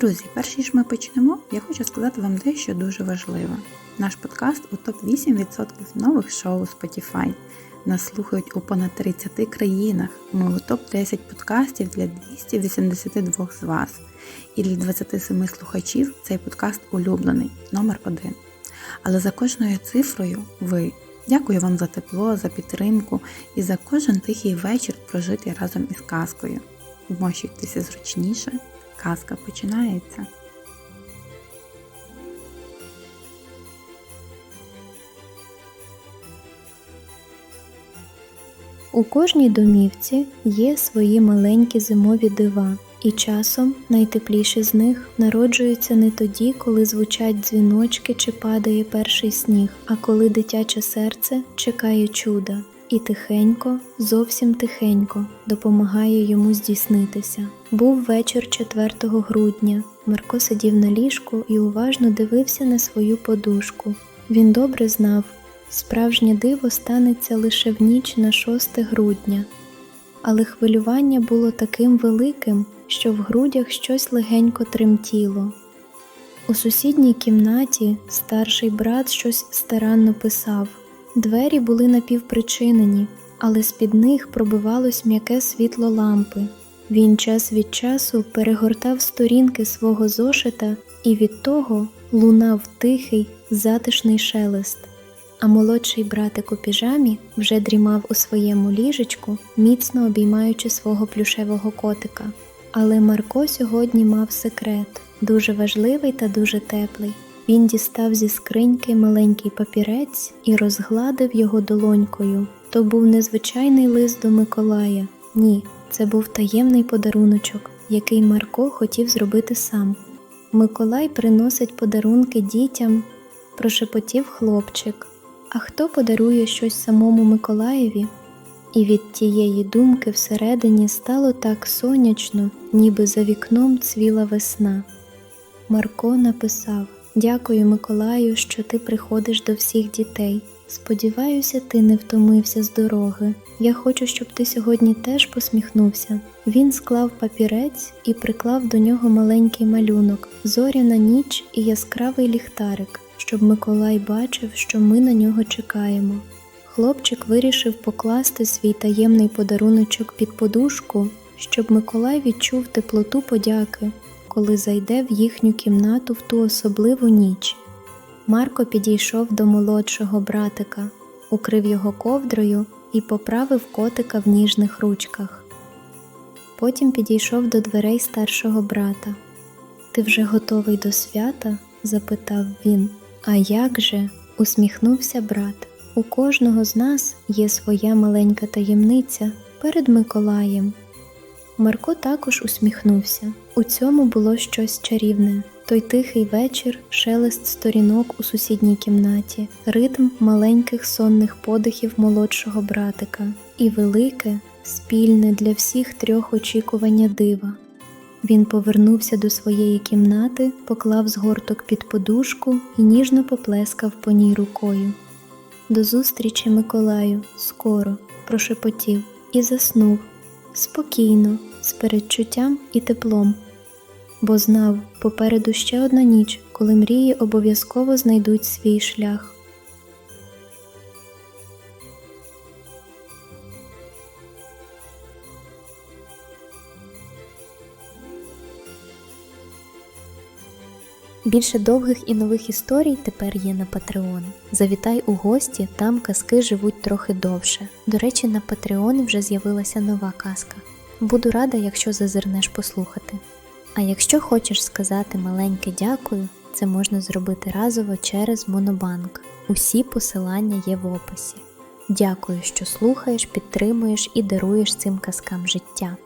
Друзі, перш ніж ми почнемо, я хочу сказати вам дещо дуже важливе. Наш подкаст у топ-8% нових шоу Spotify. Нас слухають у понад 30 країнах. Ми у топ-10 подкастів для 282 з вас. І для 27 слухачів цей подкаст улюблений, номер один. Але за кожною цифрою ви. Дякую вам за тепло, за підтримку і за кожен тихий вечір прожитий разом із казкою. Вмощуйтеся зручніше, казка починається. У кожній домівці є свої маленькі зимові дива, і часом найтепліші з них народжуються не тоді, коли звучать дзвіночки чи падає перший сніг, а коли дитяче серце чекає чуда, і тихенько, зовсім тихенько допомагає йому здійснитися. Був вечір 4 грудня. Марко сидів на ліжку і уважно дивився на свою подушку. Він добре знав, Справжнє диво станеться лише в ніч на 6 грудня, але хвилювання було таким великим, що в грудях щось легенько тремтіло. У сусідній кімнаті старший брат щось старанно писав. Двері були напівпричинені, але з-під них пробивалось м'яке світло лампи. Він час від часу перегортав сторінки свого зошита, і від того лунав тихий, затишний шелест а молодший братик у піжамі вже дрімав у своєму ліжечку, міцно обіймаючи свого плюшевого котика. Але Марко сьогодні мав секрет, дуже важливий та дуже теплий. Він дістав зі скриньки маленький папірець і розгладив його долонькою. То був незвичайний лист до Миколая. Ні, це був таємний подаруночок, який Марко хотів зробити сам. Миколай приносить подарунки дітям, прошепотів хлопчик. А хто подарує щось самому Миколаєві? І від тієї думки всередині стало так сонячно, ніби за вікном цвіла весна. Марко написав Дякую, Миколаю, що ти приходиш до всіх дітей. Сподіваюся, ти не втомився з дороги. Я хочу, щоб ти сьогодні теж посміхнувся. Він склав папірець і приклав до нього маленький малюнок, зоряна ніч і яскравий ліхтарик щоб Миколай бачив, що ми на нього чекаємо. Хлопчик вирішив покласти свій таємний подаруночок під подушку, щоб Миколай відчув теплоту подяки, коли зайде в їхню кімнату в ту особливу ніч. Марко підійшов до молодшого братика, укрив його ковдрою і поправив котика в ніжних ручках. Потім підійшов до дверей старшого брата. Ти вже готовий до свята? запитав він. А як же? усміхнувся брат. У кожного з нас є своя маленька таємниця перед Миколаєм. Марко також усміхнувся. У цьому було щось чарівне. Той тихий вечір, шелест сторінок у сусідній кімнаті, ритм маленьких сонних подихів молодшого братика і велике, спільне для всіх трьох очікування дива. Він повернувся до своєї кімнати, поклав згорток під подушку і ніжно поплескав по ній рукою. До зустрічі, Миколаю, скоро, прошепотів, і заснув спокійно, з передчуттям і теплом, бо знав попереду ще одна ніч, коли мрії обов'язково знайдуть свій шлях. Більше довгих і нових історій тепер є на Patreon. Завітай у гості, там казки живуть трохи довше. До речі, на Patreon вже з'явилася нова казка. Буду рада, якщо зазирнеш послухати. А якщо хочеш сказати маленьке дякую, це можна зробити разово через Монобанк. Усі посилання є в описі. Дякую, що слухаєш, підтримуєш і даруєш цим казкам життя.